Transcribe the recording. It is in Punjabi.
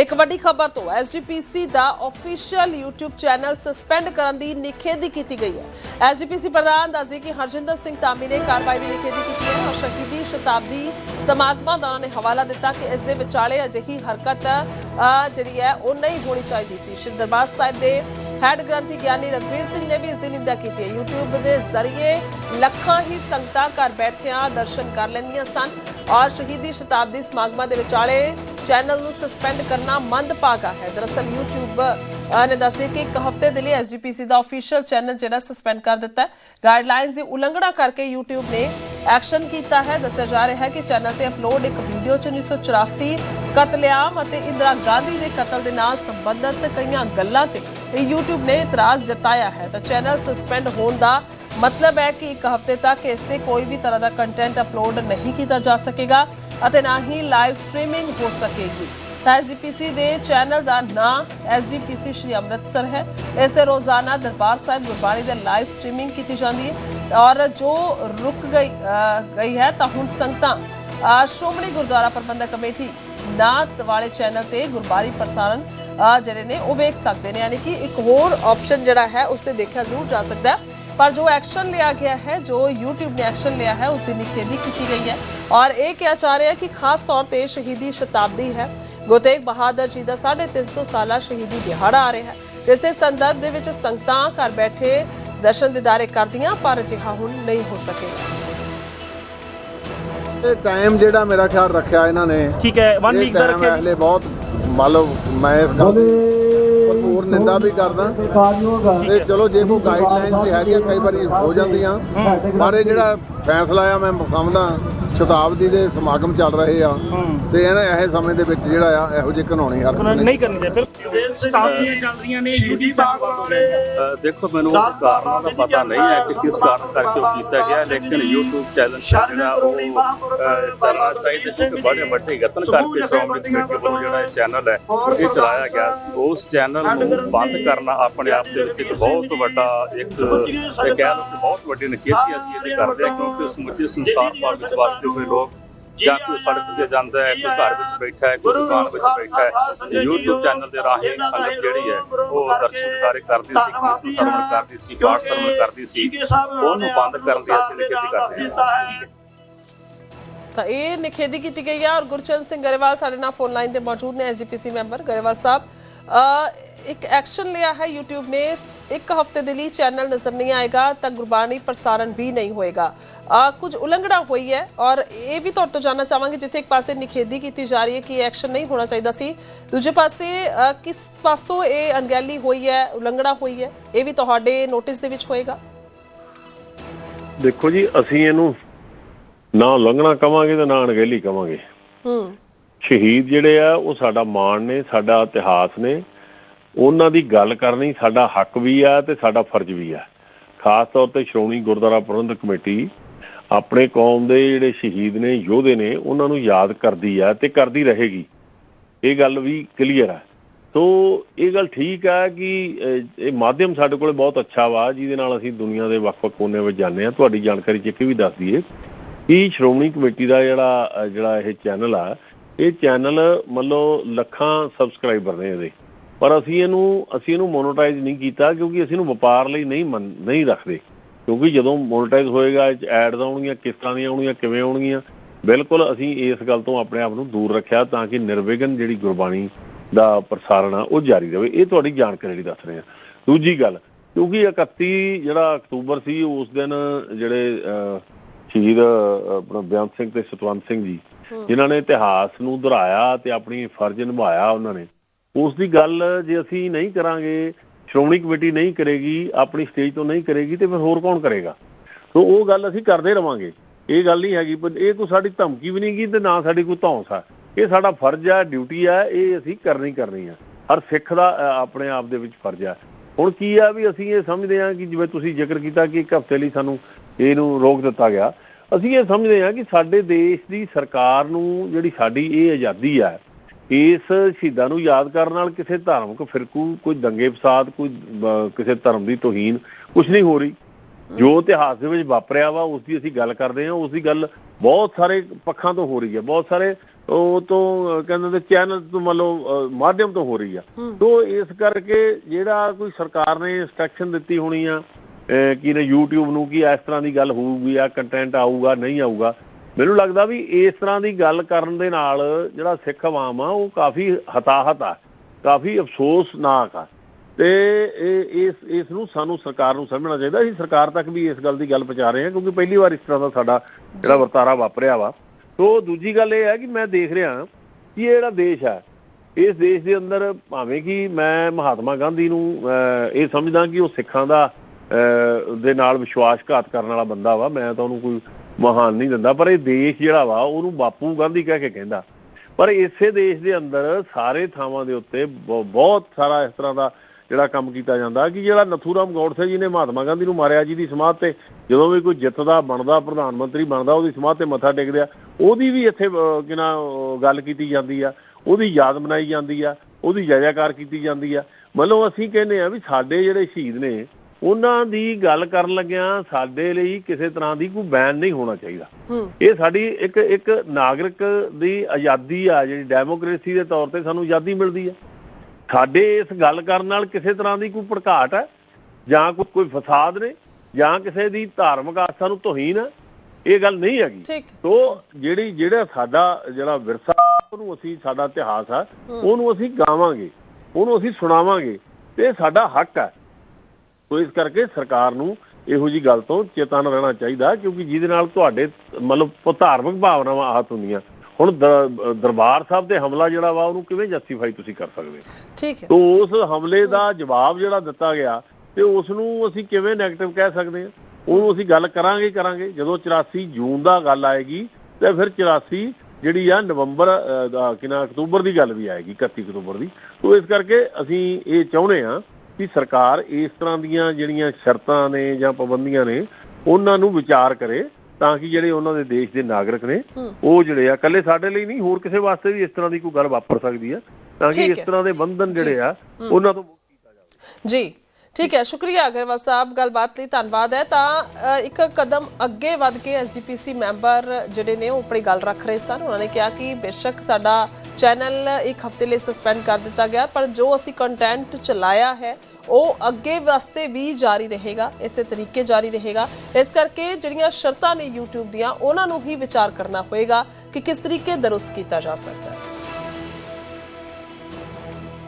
ਇੱਕ ਵੱਡੀ ਖਬਰ ਤੋਂ ਐਸਜੀਪੀਸੀ ਦਾ ਅਫੀਸ਼ੀਅਲ YouTube ਚੈਨਲ ਸਸਪੈਂਡ ਕਰਨ ਦੀ ਨਿਖੇਧੀ ਕੀਤੀ ਗਈ ਹੈ। ਐਸਜੀਪੀਸੀ ਪ੍ਰਧਾਨ ਦੱਸਦੇ ਕਿ ਹਰਜਿੰਦਰ ਸਿੰਘ ਧਾਮੀ ਨੇ ਕਾਰਵਾਈ ਦੀ ਨਿਖੇਧੀ ਕੀਤੀ ਹੈ ਔਰ ਸ਼ਹੀਦੀ ਸ਼ਤਾਬਦੀ ਸਮਾਗਮਾਂ ਦਾ ਨੇ ਹਵਾਲਾ ਦਿੱਤਾ ਕਿ ਇਸ ਦੇ ਵਿਚਾਲੇ ਅਜਿਹੀ ਹਰਕਤ ਜਿਹੜੀ ਹੈ, ਉਹ ਨਹੀਂ ਹੋਣੀ ਚਾਹੀਦੀ ਸੀ। ਸ਼੍ਰੀ ਦਰਬਾਰ ਸਾਹਿਬ ਦੇ ਹੈਡ ਗ੍ਰੰਥੀ ਗਿਆਨੀ ਰਗਵੀਰ ਸਿੰਘ ਨੇ ਵੀ ਇਸ ਦੀ ਨਿੰਦਾ ਕੀਤੀ ਹੈ। YouTube ਦੇ ਜ਼ਰੀਏ ਲੱਖਾਂ ਹੀ ਸੰਗਤਾਂ ਘਰ ਬੈਠਿਆਂ ਦਰਸ਼ਨ ਕਰ ਲੈਂਦੀਆਂ ਸਨ। ਔਰ ਸ਼ਹੀਦੀ ਸ਼ਤਾਬਦੀ ਸਮਾਗਮਾਂ ਦੇ ਵਿਚਾਲੇ ਚੈਨਲ ਨੂੰ ਸਸਪੈਂਡ ਕਰਨਾ ਮੰਦਭਾਗਾ ਹੈ। ਦਰਅਸਲ YouTube ਨੇ ਦੱਸਿਆ ਕਿ ਇੱਕ ਹਫ਼ਤੇ ਦੇ ਲਈ SGPC ਦਾ ਅਫੀਸ਼ੀਅਲ ਚੈਨਲ ਜਿਹੜਾ ਸਸਪੈਂਡ ਕਰ ਦਿੱਤਾ ਹੈ। ਗਾਈਡਲਾਈਨਸ ਦੀ ਉਲੰਘਣਾ ਕਰਕੇ YouTube ਨੇ ਐਕਸ਼ਨ ਕੀਤਾ ਹੈ। ਦੱਸਿਆ ਜਾ ਰਿਹਾ ਹੈ ਕਿ ਚੈਨਲ ਤੇ ਅਪਲੋਡ ਇੱਕ ਵੀਡੀਓ ਚ 1984 ਕਤਲੇਆਮ ਅਤੇ ਇੰਦਰਾ ਗਾਂਧੀ ਦੇ ਕਤਲ ਦੇ ਨਾਲ ਸੰਬੰਧਿਤ ਕਈਆਂ ਗੱਲਾਂ ਤੇ YouTube ਨੇ ਇਤਰਾਜ਼ ਜਤਾਇਆ ਹੈ। ਤਾਂ ਚੈਨਲ ਸਸਪੈਂਡ ਹੋਣ ਦਾ ਮਤਲਬ ਹੈ ਕਿ ਇੱਕ ਹਫ਼ਤੇ ਤੱਕ ਇਸ ਤੇ ਕੋਈ ਵੀ ਤਰ੍ਹਾਂ ਦਾ ਕੰਟੈਂਟ ਅਪਲੋਡ ਨਹੀਂ ਕੀਤਾ ਜਾ ਸਕੇਗਾ ਅਤੇ ਨਾ ਹੀ ਲਾਈਵ ਸਟ੍ਰੀਮਿੰਗ ਹੋ ਸਕੇਗੀ। ਤਾਂ ਐਸਜੀਪੀਸੀ ਦੇ ਚੈਨਲ ਦਾ ਨਾਮ ਐਸਜੀਪੀਸੀ ਸ਼੍ਰੀ ਅੰਮ੍ਰਿਤਸਰ ਹੈ। ਇਸ ਤੇ ਰੋਜ਼ਾਨਾ ਦਰਬਾਰ ਸਾਹਿਬ ਗੁਰਬਾਣੀ ਦੇ ਲਾਈਵ ਸਟ੍ਰੀਮਿੰਗ ਕੀਤੀ ਜਾਂਦੀ ਹੈ ਔਰ ਜੋ ਰੁਕ ਗਈ ਗਈ ਹੈ ਤਾਂ ਹੁਣ ਸੰਗਤਾਂ ਸ਼੍ਰੋਮਣੀ ਗੁਰਦੁਆਰਾ ਪ੍ਰਬੰਧਕ ਕਮੇਟੀ ਨਾਤ ਵਾਲੇ ਚੈਨਲ ਤੇ ਗੁਰਬਾਣੀ ਪ੍ਰਸਾਰਣ ਜਿਹੜੇ ਨੇ ਉਹ ਵੇਖ ਸਕਦੇ ਨੇ। ਯਾਨੀ ਕਿ ਇੱਕ ਹੋਰ ਆਪਸ਼ਨ ਜਿਹੜਾ ਹੈ, ਉਸ ਤੇ ਦੇਖਿਆ ਜ਼ਰੂਰ ਜਾ ਸਕਦਾ ਹੈ। ਪਰ ਜੋ ਐਕਸ਼ਨ ਲਿਆ ਗਿਆ ਹੈ ਜੋ YouTube ਨੇ ਐਕਸ਼ਨ ਲਿਆ ਹੈ ਉਸ ਦੀ ਨਿਖੇਧੀ ਕੀਤੀ ਗਈ ਹੈ। ਔਰ ਇਹ ਕਿਹਾ ਜਾ ਰਿਹਾ ਹੈ ਕਿ ਖਾਸ ਤੌਰ ਤੇ ਸ਼ਹੀਦੀ ਸ਼ਤਾਬਦੀ ਹੈ। ਗੁਰੂ ਤੇਗ ਬਹਾਦਰ ਜੀ ਦਾ 350 ਸਾਲਾ ਸ਼ਹੀਦੀ ਦਿਹਾੜਾ ਆ ਰਿਹਾ ਹੈ। ਇਸ ਦੇ ਸੰਦਰਭ ਦੇ ਵਿੱਚ ਸੰਗਤਾਂ ਘਰ ਬੈਠੇ ਦਰਸ਼ਨ ਦਿਦਾਰੇ ਕਰਦੀਆਂ ਪਰ ਅਜਿਹਾ ਹੁਣ ਨਹੀਂ ਹੋ ਸਕੇਗਾ ਇਹ ਟਾਈਮ ਜਿਹੜਾ ਮੇਰਾ ਖਿਆਲ ਰੱਖਿਆ ਇਹਨਾਂ ਨੇ ਠੀਕ ਹੈ 1 ਇਹ ਵੀਕ ਦਾ ਰੱਖਿਆ ਜੀ। ਹਲੇ ਬਹੁਤ ਮੰਨ ਲਓ ਮੈਂ ਇਸ ਗੱਲ ਦੀ ਨਿੰਦਾ ਵੀ ਕਰਦਾ। ਤੇ ਚਲੋ ਜੇ ਕੋਈ ਗਾਈਡਲਾਈਨਸ ਵੀ ਹੈਗੀਆਂ, ਕਈ ਵਾਰੀ ਹੋ ਜਾਂਦੀਆਂ। ਪਰ ਇਹ ਜਿਹੜਾ ਫੈਸਲਾ ਆ, ਮੈਂ ਸਮਝਦਾ। ਸ਼ਤਾਬਦੀ ਦੇ ਸਮਾਗਮ ਚੱਲ ਰਹੇ ਆ। ਤੇ ਇਹਨਾਂ ਇਹ ਸਮੇਂ ਦੇ ਵਿੱਚ ਜਿਹੜਾ ਆ ਇਹੋ ਜਿਹੇ ਕਾਨੂੰਨੀ ਹਰਕਤ ਨਹੀਂ ਕਰਨੀ ਚਾਹੀਦੀ ਸਟਾਫੀਆਂ ਚੱਲ ਰਹੀਆਂ ਨੇ ਬੰਦ ਦੇਖੋ ਮੈਨੂੰ ਕਾਰਨਾਂ ਦਾ ਪਤਾ ਨਹੀਂ ਹੈ ਕਿ ਕਿਸ ਕਾਰਨ ਕਰਕੇ ਉਹ ਕੀਤਾ ਗਿਆ ਲੇਕਿਨ YouTube ਚੈਨਲ ਜਿਹੜਾ ਉਹ ਅ, ਚੱਲਣਾ ਚਾਹੀਦਾ ਕਿਉਂਕਿ ਬੜੇ ਵੱਡੇ ਯਤਨ ਕਰਕੇ ਸ਼੍ਰੋਮਣੀ ਕਮੇਟੀ ਵੱਲੋਂ ਜਿਹੜਾ ਇਹ ਚੈਨਲ ਹੈ ਇਹ ਚਲਾਇਆ ਗਿਆ। ਸੀ ਉਸ ਚੈਨਲ ਨੂੰ ਬੰਦ ਕਰਨਾ ਆਪਣੇ ਆਪ ਦੇ ਵਿੱਚ ਇੱਕ ਬਹੁਤ ਵੱਡਾ ਇੱਕ ਇਹ ਕਹਿ ਲਓ ਕਿ ਬਹੁਤ ਵੱਡੀ ਨਕੇਤੀ ਅਸੀਂ ਇਹਦੀ ਕਰਦੇ ਹਾਂ ਕਿਉਂਕਿ ਸਮੁੱਚੇ ਸੰਸਾਰ ਭਰ ਵਿੱਚ ਵਸਦੇ ਹੋਏ ਲੋਕ ਜਾਂ ਕੋਈ ਸੜਕ ਤੇ ਜਾਂਦਾ ਹੈ ਕੋਈ ਘਰ ਵਿੱਚ ਬੈਠਾ ਹੈ ਕੋਈ ਦੁਕਾਨ ਵਿੱਚ ਬੈਠਾ ਹੈ YouTube ਚੈਨਲ ਦੇ ਰਾਹੀਂ ਸੰਗਤ ਜਿਹੜੀ ਹੈ ਉਹ ਦਰਸ਼ਨ ਦਿਦਾਰੇ ਕਰਦੀ ਸੀ ਕੀਰਤਨ ਸਰਵਣ ਕਰਦੀ ਸੀ ਪਾਠ ਸਰਵਣ ਕਰਦੀ ਸੀ ਉਹਨੂੰ ਬੰਦ ਕਰਨ ਦੀ ਅਸੀਂ ਨਿਖੇਧੀ ਕਰਦੇ ਹਾਂ। ਤਾਂ ਇਹ ਨਿਖੇਧੀ ਕੀਤੀ ਗਈ ਹੈ ਔਰ ਗੁਰਚਰਨ ਸਿੰਘ ਗਰੇਵਾਲ ਸਾਡੇ ਨਾਲ ਫੋਨ ਲਾਈਨ ਤੇ ਮੌਜੂਦ ਨੇ ਐਸਜੀਪੀਸੀ ਮੈਂਬਰ ਗਰੇਵਾਲ ਸਾਹਿਬ। ਅ, ਇੱਕ ਐਕਸ਼ਨ ਲਿਆ ਹੈ YouTube ਨੇ। ਇੱਕ ਹਫ਼ਤੇ ਦੇ ਲਈ ਚੈਨਲ ਨਜ਼ਰ ਨਹੀਂ ਆਏਗਾ ਤਾਂ ਗੁਰਬਾਣੀ ਪ੍ਰਸਾਰਣ ਵੀ ਨਹੀਂ ਹੋਏਗਾ। ਕੁਝ ਉਲੰਘਣਾ ਹੋਈ ਹੈ ਔਰ ਇਹ ਵੀ ਤੁਹਾਡੇ ਤੋਂ ਜਾਨਣਾ ਚਾਹਾਂਗੇ ਜਿੱਥੇ ਇੱਕ ਪਾਸੇ ਨਿਖੇਧੀ ਕੀਤੀ ਜਾ ਰਹੀ ਹੈ ਕਿ ਐਕਸ਼ਨ ਨਹੀਂ ਹੋਣਾ ਚਾਹੀਦਾ ਸੀ। ਦੂਜੇ ਪਾਸੇ ਕਿਸ ਪਾਸੋਂ ਇਹ ਅਣਗਹਿਲੀ ਹੋਈ ਹੈ ਉਲੰਘਣਾ ਹੋਈ ਹੈ ਇਹ ਵੀ ਤੁਹਾਡੇ ਨੋਟਿਸ ਦੇ ਵਿੱਚ ਹੋਏਗਾ? ਦੇਖੋ ਜੀ ਅਸੀਂ ਇਹਨੂੰ ਨਾ ਉਲੰਘਣਾ ਕਵਾਂਗੇ ਤੇ ਨਾ ਅਣਗਹਿਲੀ ਕਵਾਂਗੇ। ਹੂੰ। ਸ਼ਹੀਦ ਜਿਹੜੇ ਆ ਉਹ ਸਾਡਾ ਮਾਣ ਨੇ ਸਾਡਾ ਇਤਿਹਾਸ ਨੇ। ਉਹਨਾਂ ਦੀ ਗੱਲ ਕਰਨੀ ਸਾਡਾ ਹੱਕ ਵੀ ਆ ਤੇ ਸਾਡਾ ਫਰਜ਼ ਵੀ ਆ। ਖਾਸ ਤੌਰ ਤੇ ਸ਼੍ਰੋਮਣੀ ਗੁਰਦੁਆਰਾ ਪ੍ਰਬੰਧਕ ਕਮੇਟੀ ਆਪਣੇ ਕੌਮ ਦੇ ਜਿਹੜੇ ਸ਼ਹੀਦ ਨੇ, ਯੋਧੇ ਨੇ, ਉਹਨਾਂ ਨੂੰ ਯਾਦ ਕਰਦੀ ਆ ਤੇ ਕਰਦੀ ਰਹੇਗੀ। ਇਹ ਗੱਲ ਵੀ ਕਲੀਅਰ ਆ। ਸੋ ਇਹ ਗੱਲ ਠੀਕ ਆ ਕਿ ਇਹ ਮਾਧਿਅਮ ਸਾਡੇ ਕੋਲੇ ਬਹੁਤ ਅੱਛਾ ਵਾ, ਜਿਹਦੇ ਨਾਲ ਅਸੀਂ ਦੁਨੀਆ ਦੇ ਵੱਖ-ਵੱਖ ਕੋਨੇ ਵਿੱਚ ਜਾਂਦੇ ਆ। ਤੁਹਾਡੀ ਜਾਣਕਾਰੀ ਚ ਇੱਕ ਵੀ ਦੱਸ ਦਈਏ ਕਿ ਸ਼੍ਰੋਮਣੀ ਕਮੇਟੀ ਦਾ ਜਿਹੜਾ ਜਿਹੜਾ ਇਹ ਚੈਨਲ ਆ, ਇਹ ਚੈਨਲ ਮੰਨ ਲੱਖਾਂ ਸਬਸਕ੍ਰਾਈਬਰ ਨੇ ਇਹਦੇ। ਪਰ ਅਸੀਂ ਇਹਨੂੰ ਅਸੀਂ ਇਹਨੂੰ ਮੋਨੋਟਾਈਜ਼ ਨਹੀਂ ਕੀਤਾ ਕਿਉਂਕਿ ਅਸੀਂ ਇਹਨੂੰ ਵਪਾਰ ਲਈ ਨਹੀਂ ਨਹੀਂ ਰੱਖਦੇ। ਕਿਉਂਕਿ ਜਦੋਂ ਮੋਨੋਟਾਈਜ਼ ਹੋਏਗਾ ਇਹ ਐਡਸ ਆਉਣਗੀਆਂ ਕਿਸ ਤਰ੍ਹਾਂ ਦੀਆਂ ਆਉਣਗੀਆਂ ਕਿਵੇਂ ਆਉਣਗੀਆਂ ਬਿਲਕੁਲ ਅਸੀਂ ਇਸ ਗੱਲ ਤੋਂ ਆਪਣੇ ਆਪ ਨੂੰ ਦੂਰ ਰੱਖਿਆ ਤਾਂ ਕਿ ਨਿਰਵਿਘਨ ਜਿਹੜੀ ਗੁਰਬਾਣੀ ਦਾ ਪ੍ਰਸਾਰਣ ਆ ਉਹ ਜਾਰੀ ਰਹੇ। ਇਹ ਤੁਹਾਡੀ ਜਾਣਕਾਰੀ ਲਈ ਦੱਸ ਰਹੇ ਹਾਂ। ਦੂਜੀ ਗੱਲ ਕਿਉਂਕਿ 31 ਜਿਹੜਾ ਅਕਤੂਬਰ ਸੀ ਉਸ ਦਿਨ ਜਿਹੜੇ ਸ਼ਹੀਦ ਆਪਣਾ ਬਿਆਨ ਸਿੰਘ ਤੇ ਸਤਵੰਤ ਸਿੰਘ ਜੀ ਜਿਨ੍ਹਾਂ ਨੇ ਇਤਿਹਾਸ ਨੂੰ ਦੁਹਰਾਇਆ ਤੇ ਆਪਣੀ ਫਰਜ਼ ਨਿਭਾਇਆ ਉਹਨਾਂ ਨੇ। ਉਸ ਦੀ ਗੱਲ ਜੇ ਅਸੀਂ ਨਹੀਂ ਕਰਾਂਗੇ, ਸ਼੍ਰੋਮਣੀ ਕਮੇਟੀ ਨਹੀਂ ਕਰੇਗੀ, ਆਪਣੀ ਸਟੇਜ ਤੋਂ ਨਹੀਂ ਕਰੇਗੀ, ਤੇ ਫਿਰ ਹੋਰ ਕੌਣ ਕਰੇਗਾ? ਸੋ ਉਹ ਗੱਲ ਅਸੀਂ ਕਰਦੇ ਰਵਾਂਗੇ। ਇਹ ਗੱਲ ਨਹੀਂ ਹੈਗੀ, ਪਰ ਇਹ ਕੋਈ ਸਾਡੀ ਧਮਕੀ ਵੀ ਨਹੀਂ ਗੀ ਤੇ ਨਾ ਸਾਡੀ ਕੋਈ ਧੌਂਸ ਆ। ਇਹ ਸਾਡਾ ਫਰਜ਼ ਆ ਡਿਊਟੀ ਆ, ਇਹ ਅਸੀਂ ਕਰਨੀ ਕਰਨੀ ਆ। ਹਰ ਸਿੱਖ ਦਾ ਆਪਣੇ ਆਪ ਦੇ ਵਿੱਚ ਫਰਜ਼ ਆ। ਹੁਣ ਕੀ ਆ ਵੀ ਅਸੀਂ ਇਹ ਸਮਝਦੇ ਆ ਕਿ ਜਿਵੇਂ ਤੁਸੀਂ ਜ਼ਿਕਰ ਕੀਤਾ ਕਿ ਇੱਕ ਹਫ਼ਤੇ ਲਈ ਸਾਨੂੰ ਇਹਨੂੰ ਰੋਕ ਦਿੱਤਾ ਗਿਆ। ਅਸੀਂ ਇਹ ਸਮਝਦੇ ਆ ਕਿ ਸਾਡੇ ਦੇਸ਼ ਦੀ ਸਰਕਾਰ ਨੂੰ ਜਿਹੜੀ ਸਾਡੀ ਇਹ ਆਜ਼ਾਦੀ ਆ ਇਸ ਸ਼ਹੀਦਾਂ ਨੂੰ ਯਾਦ ਕਰਨ ਨਾਲ ਕਿਸੇ ਧਾਰਮਿਕ ਫਿਰਕੂ ਕੋਈ ਦੰਗੇ ਫਸਾਦ ਕੋਈ ਕਿਸੇ ਧਰਮ ਦੀ ਤੋਹੀਨ ਕੁਝ ਨਹੀਂ ਹੋ ਰਹੀ। ਜੋ ਇਤਿਹਾਸ ਦੇ ਵਿੱਚ ਵਾਪਰਿਆ ਵਾ ਉਸ ਦੀ ਅਸੀਂ ਗੱਲ ਕਰਦੇ ਹਾਂ ਉਸ ਦੀ ਗੱਲ ਬਹੁਤ ਸਾਰੇ ਪੱਖਾਂ ਤੋਂ ਹੋ ਰਹੀ ਹੈ। ਬਹੁਤ ਸਾਰੇ ਉਹ ਤੋਂ ਕਹਿੰਦੇ ਨੇ ਚੈਨਲ ਤੋਂ ਮੰਨ ਲਓ ਮਾਧਿਅਮ ਤੋਂ ਹੋ ਰਹੀ ਆ। ਤੋਂ ਇਸ ਕਰਕੇ ਜਿਹੜਾ ਕੋਈ ਸਰਕਾਰ ਨੇ ਇੰਸਟਰਕਸ਼ਨ ਦਿੱਤੀ ਹੋਣੀ ਆ ਕਿ ਨੇ YouTube ਨੂੰ ਕਿ ਇਸ ਤਰ੍ਹਾਂ ਦੀ ਗੱਲ ਹੋਊਗੀ ਆ ਕੰਟੈਂਟ ਆਊਗਾ ਨਹੀਂ ਆਊਗਾ ਮੈਨੂੰ ਲੱਗਦਾ ਵੀ ਇਸ ਤਰ੍ਹਾਂ ਦੀ ਗੱਲ ਕਰਨ ਦੇ ਨਾਲ ਜਿਹੜਾ ਸਿੱਖ ਆਵਾਮ ਆ ਉਹ ਕਾਫੀ ਹਤਾਹਤ ਆ ਕਾਫੀ ਅਫਸੋਸਨਾਕ ਆ। ਤੇ ਇਹ ਇਸ ਇਸ ਨੂੰ ਸਾਨੂੰ ਸਰਕਾਰ ਨੂੰ ਸਮਝਣਾ ਚਾਹੀਦਾ। ਅਸੀਂ ਸਰਕਾਰ ਤੱਕ ਵੀ ਇਸ ਗੱਲ ਦੀ ਗੱਲ ਪਹੁੰਚਾ ਰਹੇ ਹਾਂ ਕਿਉਂਕਿ ਪਹਿਲੀ ਵਾਰ ਇਸ ਤਰ੍ਹਾਂ ਦਾ ਸਾਡਾ ਜਿਹੜਾ ਵਰਤਾਰਾ ਵਾਪਰਿਆ ਵਾ। ਤੋਂ ਦੂਜੀ ਗੱਲ ਇਹ ਹੈ ਕਿ ਮੈਂ ਦੇਖ ਰਿਹਾ ਕਿ ਇਹ ਜਿਹੜਾ ਦੇਸ਼ ਹੈ ਇਸ ਦੇਸ਼ ਦੇ ਅੰਦਰ ਭਾਵੇਂ ਕਿ ਮੈਂ ਮਹਾਤਮਾ ਗਾਂਧੀ ਨੂੰ ਇਹ ਸਮਝਦਾ ਕਿ ਉਹ ਸਿੱਖਾਂ ਦਾ ਦੇ ਨਾਲ ਵਿਸ਼ਵਾਸਘਾਤ ਕਰਨ ਵਾਲਾ ਬੰਦਾ ਵਾ ਮੈਂ ਤਾਂ ਉਹਨੂੰ ਕੋਈ ਮਹਾਨ ਨਹੀਂ ਦਿੰਦਾ ਪਰ ਇਹ ਦੇਸ਼ ਜਿਹੜਾ ਵਾ ਉਹਨੂੰ ਬਾਪੂ ਗਾਂਧੀ ਕਹਿ ਕੇ ਕਹਿੰਦਾ। ਪਰ ਇਸੇ ਦੇਸ਼ ਦੇ ਅੰਦਰ ਸਾਰੇ ਥਾਵਾਂ ਦੇ ਉੱਤੇ ਬਹੁਤ ਸਾਰਾ ਇਸ ਤਰ੍ਹਾਂ ਦਾ ਜਿਹੜਾ ਕੰਮ ਕੀਤਾ ਜਾਂਦਾ ਕਿ ਜਿਹੜਾ ਨਥੂਰਾਮ ਗੌਡਸੇ ਜੀ ਨੇ ਮਹਾਤਮਾ ਗਾਂਧੀ ਨੂੰ ਮਾਰਿਆ ਜੀ ਦੀ ਸਮਾਧ ਤੇ ਜਦੋਂ ਵੀ ਕੋਈ ਜਿੱਤਦਾ ਬਣਦਾ ਪ੍ਰਧਾਨ ਮੰਤਰੀ ਬਣਦਾ ਉਹਦੀ ਸਮਾਧ ਤੇ ਮੱਥਾ ਟੇਕਦੇ ਆ। ਉਹਦੀ ਵੀ ਇੱਥੇ ਅਹ, ਕਿਨਾ ਗੱਲ ਕੀਤੀ ਜਾਂਦੀ ਆ। ਉਹਦੀ ਯਾਦ ਮਨਾਈ ਜਾਂਦੀ ਆ। ਉਹਦੀ ਜੈਜਾਕਾਰ ਕੀਤੀ ਜਾਂਦੀ ਆ। ਮਤਲਬ ਅਸੀਂ ਕਹਿੰਦੇ ਆ ਵੀ ਸਾਡੇ ਜਿਹੜੇ ਸ਼ਹੀਦ ਨੇ ਉਹਨਾਂ ਦੀ ਗੱਲ ਕਰਨ ਲੱਗਿਆਂ ਸਾਡੇ ਲਈ ਕਿਸੇ ਤਰ੍ਹਾਂ ਦੀ ਕੋਈ ਬੈਨ ਨਹੀਂ ਹੋਣਾ ਚਾਹੀਦਾ। ਹੂੰ। ਇਹ ਸਾਡੀ ਇੱਕ ਇੱਕ ਨਾਗਰਿਕ ਦੀ ਆਜ਼ਾਦੀ ਆ ਜਿਹੜੀ ਡੈਮੋਕ੍ਰੇਸੀ ਦੇ ਤੌਰ ਤੇ ਸਾਨੂੰ ਆਜ਼ਾਦੀ ਮਿਲਦੀ ਆ। ਸਾਡੇ ਇਸ ਗੱਲ ਕਰਨ ਨਾਲ ਕਿਸੇ ਤਰ੍ਹਾਂ ਦੀ ਕੋਈ ਭੜਕਾਟ ਹੈ ਜਾਂ ਕੋਈ ਕੋਈ ਫਸਾਦ ਨੇ ਜਾਂ ਕਿਸੇ ਦੀ ਧਾਰਮਿਕ ਆਸਥਾ ਨੂੰ ਤੋਹੀਨ ਹੈ ਇਹ ਗੱਲ ਨਹੀਂ ਹੈਗੀ। ਤੋ ਜਿਹੜੀ ਜਿਹੜਾ ਸਾਡਾ ਜਿਹੜਾ ਵਿਰਸਾ ਉਹਨੂੰ ਅਸੀਂ ਸਾਡਾ ਇਤਿਹਾਸ ਆ ਉਹਨੂੰ ਅਸੀਂ ਗਾਵਾਂਗੇ ਉਹਨੂੰ ਅਸੀਂ ਸੁਣਾਵਾਂਗੇ ਤੇ ਇਹ ਸਾਡਾ ਹੱਕ ਹੈ ਤੋ ਇਸ ਕਰਕੇ ਸਰਕਾਰ ਨੂੰ ਇਹੋ ਜੀ ਗੱਲ ਤੋਂ ਚੇਤਨ ਰਹਿਣਾ ਚਾਹੀਦਾ ਕਿਉਂਕਿ ਜਿਹਦੇ ਨਾਲ ਤੁਹਾਡੇ ਮਤਲਬ ਧਾਰਮਿਕ ਭਾਵਨਾਵਾਂ ਆਹਤ ਹੁੰਦੀਆਂ। ਹੁਣ ਦਰਬਾਰ ਸਾਹਿਬ ਤੇ ਹਮਲਾ ਜਿਹੜਾ ਵਾ ਉਹਨੂੰ ਕਿਵੇਂ ਜਸਟੀਫਾਈ ਤੁਸੀਂ ਕਰ ਸਕਦੇ ਠੀਕ ਹੈ। ਤੋ ਉਸ ਹਮਲੇ ਦਾ ਜਵਾਬ ਜਿਹੜਾ ਦਿੱਤਾ ਗਿਆ ਤੇ ਉਸ ਨੂੰ ਅਸੀਂ ਕਿਵੇਂ 네ਗੇਟਿਵ ਕਹਿ ਸਕਦੇ ਹਾਂ? ਉਹਨੂੰ ਅਸੀਂ ਗੱਲ ਕਰਾਂਗੇ ਕਰਾਂਗੇ। ਜਦੋਂ 84 ਜੂਨ ਦਾ ਗੱਲ ਆਏਗੀ ਤੇ ਫਿਰ 84 ਜਿਹੜੀ ਆ ਨਵੰਬਰ ਦਾ ਕਿਨਾ ਅਕਤੂਬਰ ਦੀ ਗੱਲ ਵੀ ਆਏਗੀ 31 ਅਕਤੂਬਰ ਦੀ। ਤੋ ਇਸ ਕਰਕੇ ਅਸੀਂ ਇਹ ਚਾਹੁੰਦੇ ਹਾਂ ਕਿ ਸਰਕਾਰ ਇਸ ਤਰ੍ਹਾਂ ਦੀਆਂ ਜਿਹੜੀਆਂ ਸ਼ਰਤਾਂ ਨੇ ਜਾਂ ਪਾਬੰਦੀਆਂ ਨੇ ਉਹਨਾਂ ਨੂੰ ਵਿਚਾਰ ਕਰੇ ਤਾਂ ਕਿ ਜਿਹੜੇ ਉਹਨਾਂ ਦੇ ਦੇਸ਼ ਦੇ ਨਾਗਰਿਕ ਨੇ ਉਹ ਜਿਹੜੇ ਆ ਇਕੱਲੇ ਸਾਡੇ ਲਈ ਨਹੀਂ ਹੋਰ ਕਿਸੇ ਵਾਸਤੇ ਵੀ ਇਸ ਤਰ੍ਹਾਂ ਦੀ ਕੋਈ ਗੱਲ ਵਾਪਰ ਸਕਦੀ ਆ ਤਾਂ ਕਿ ਇਸ। ਤਰ੍ਹਾਂ ਦੇ ਬੰਧਨ ਜਿਹੜੇ ਆ ਉਹਨਾਂ ਤੋਂ ਮੁਕਤ ਕੀਤਾ ਜਾਵੇ। ਜੀ। ਠੀਕ ਹੈ, ਸ਼ੁਕਰੀਆ ਅਗਰਵਾਲ ਸਾਹਿਬ, ਗੱਲਬਾਤ ਲਈ ਧੰਨਵਾਦ ਹੈ। ਤਾਂ ਇੱਕ ਕਦਮ ਅੱਗੇ ਵੱਧ ਕੇ ਐਸਜੀਪੀਸੀ ਮੈਂਬਰ ਜਿਹੜੇ ਨੇ, ਉਹ ਆਪਣੀ ਗੱਲ ਰੱਖ ਰਹੇ ਸਨ। ਉਹਨਾਂ ਨੇ ਕਿਹਾ ਕਿ ਬੇਸ਼ੱਕ ਸਾਡਾ ਚੈਨਲ ਇੱਕ ਹਫ਼ਤੇ ਲਈ ਸਸਪੈਂਡ ਕਰ ਦਿੱਤਾ ਗਿਆ, ਪਰ ਜੋ ਅਸੀਂ ਕੰਟੈਂਟ ਚਲਾਇਆ ਹੈ, ਉਹ ਅੱਗੇ ਵਾਸਤੇ ਵੀ ਜਾਰੀ ਰਹੇਗਾ, ਇਸੇ ਤਰੀਕੇ ਜਾਰੀ ਰਹੇਗਾ। ਇਸ ਕਰਕੇ ਜਿਹੜੀਆਂ ਸ਼ਰਤਾਂ ਨੇ YouTube ਦੀਆਂ, ਉਹਨਾਂ ਨੂੰ ਹੀ ਵਿਚਾਰ ਕਰਨਾ ਹੋਏਗਾ ਕਿ ਕਿਸ ਤਰੀਕੇ ਦਰੁਸਤ ਕੀਤਾ ਜਾ ਸਕਦਾ ਹੈ।